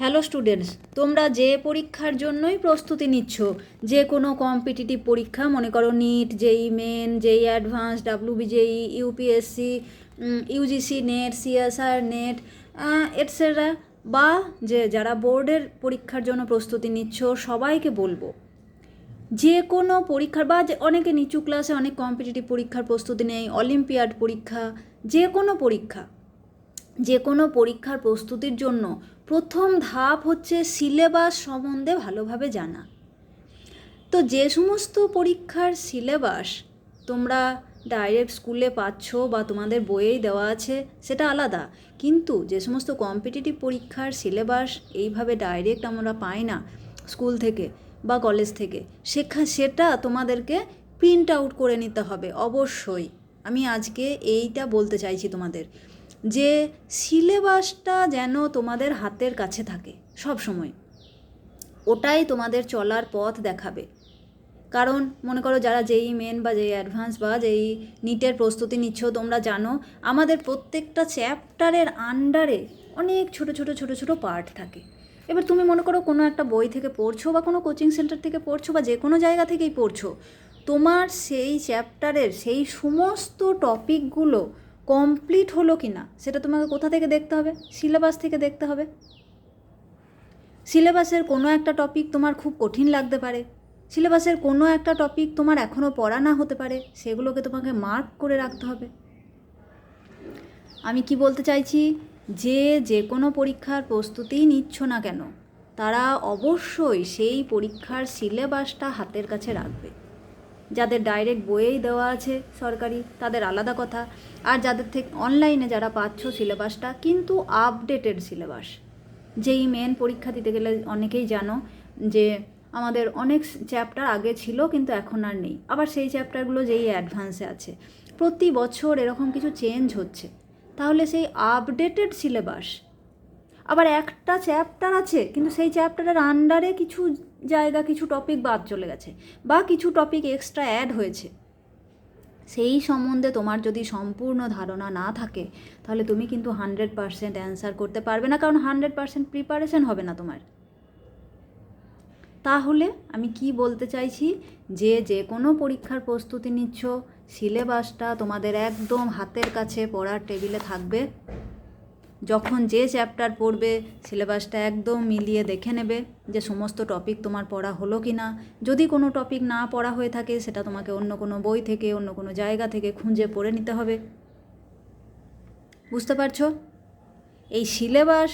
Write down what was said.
Hello students, তোমরা যে পরীক্ষার জন্যই প্রস্তুতি নিচ্ছ, যে কোনো কম্পিটিটিভ পরীক্ষা, মনে করো NEET, JEE main, JEE advance WBJEE, UPSC UGC NET, CSR NET etcetera বা যে যারা বোর্ডের পরীক্ষার জন্য প্রস্তুতি নিচ্ছ, সবাইকে বলব, যে কোনো পরীক্ষার বা যে অনেকে নিচু ক্লাসে অনেক কম্পিটিটিভ পরীক্ষার প্রস্তুতি নেই অলিম্পিয়াড পরীক্ষা, যে কোনো পরীক্ষা যে কোনো পরীক্ষার প্রস্তুতির জন্য প্রথম ধাপ হচ্ছে সিলেবাস সম্বন্ধে ভালোভাবে জানা। তো যে সমস্ত পরীক্ষার সিলেবাস তোমরা ডাইরেক্ট স্কুলে পাচ্ছ বা তোমাদের বইয়েই দেওয়া আছে, সেটা আলাদা। কিন্তু যে সমস্ত কম্পিটিটিভ পরীক্ষার সিলেবাস এইভাবে ডাইরেক্ট আমরা পাই না স্কুল থেকে বা কলেজ থেকে শেখা সেটা তোমাদেরকে প্রিন্ট আউট করে নিতে হবে অবশ্যই। আমি আজকে এইটা বলতে চাইছি তোমাদের, যে সিলেবাসটা যেন তোমাদের হাতের কাছে থাকে সব সময়। ওটাই তোমাদের চলার পথ দেখাবে। কারণ মনে করো যারা যেই মেন বা যেই অ্যাডভান্স বা যেই নিটের প্রস্তুতি নিচ্ছ, তোমরা জানো আমাদের প্রত্যেকটা চ্যাপ্টারের আন্ডারে অনেক ছোট ছোট ছোট ছোট পার্ট থাকে। এবার তুমি মনে করো কোনো একটা বই থেকে পড়ছো বা কোনো কোচিং সেন্টার থেকে পড়ছো বা যে কোনো জায়গা থেকেই পড়ছো তোমার সেই চ্যাপ্টারের সেই সমস্ত টপিকগুলো কমপ্লিট হলো কি না, সেটা তোমাকে কোথা থেকে দেখতে হবে? সিলেবাস থেকে দেখতে হবে। সিলেবাসের কোনো একটা টপিক তোমার খুব কঠিন লাগতে পারে। সিলেবাসের কোনো একটা টপিক তোমার এখনও পড়া না হতে পারে, সেগুলোকে তোমাকে মার্ক করে রাখতে হবে। আমি কি বলতে চাইছি? যে যে কোনো পরীক্ষার প্রস্তুতিই নিচ্ছ না কেন, তারা অবশ্যই সেই পরীক্ষার সিলেবাসটা হাতের কাছে রাখবে। যাদের ডাইরেক্ট বইয়েই দেওয়া আছে সরকারি, তাদের আলাদা কথা। আর যাদের থেকে অনলাইনে যারা পাচ্ছ সিলেবাসটা, কিন্তু আপডেটেড সিলেবাস। যেই মেন পরীক্ষা দিতে গেলে অনেকেই জানো যে আমাদের অনেক চ্যাপ্টার আগে ছিল, কিন্তু এখন আর নেই। আবার সেই চ্যাপ্টারগুলো যেই অ্যাডভান্সে আছে। প্রতি বছর এরকম কিছু চেঞ্জ হচ্ছে। তাহলে সেই আপডেটেড সিলেবাস আবার একটা চ্যাপ্টার আছে, কিন্তু সেই চ্যাপ্টারের আন্ডারে কিছু জায়গা, কিছু টপিক বাদ চলে গেছে বা কিছু টপিক এক্সট্রা অ্যাড হয়েছে। সেই সম্বন্ধে তোমার যদি সম্পূর্ণ ধারণা না থাকে, তাহলে তুমি কিন্তু হান্ড্রেড পারসেন্ট অ্যান্সার করতে পারবে না, কারণ হান্ড্রেড পারসেন্ট প্রিপারেশন হবে না তোমার। তাহলে আমি কি বলতে চাইছি? যে যে কোনো পরীক্ষার প্রস্তুতি নিচ্ছ সিলেবাসটা তোমাদের একদম হাতের কাছে পড়ার টেবিলে থাকবে। যখন যে চ্যাপ্টার পড়বে সিলেবাসটা একদম মিলিয়ে দেখে নেবে যে সমস্ত টপিক তোমার পড়া হলো কি না যদি কোনো টপিক না পড়া হয়ে থাকে, সেটা তোমাকে অন্য কোনো বই থেকে, অন্য কোনো জায়গা থেকে খুঁজে পড়ে নিতে হবে। বুঝতে পারছ? এই সিলেবাস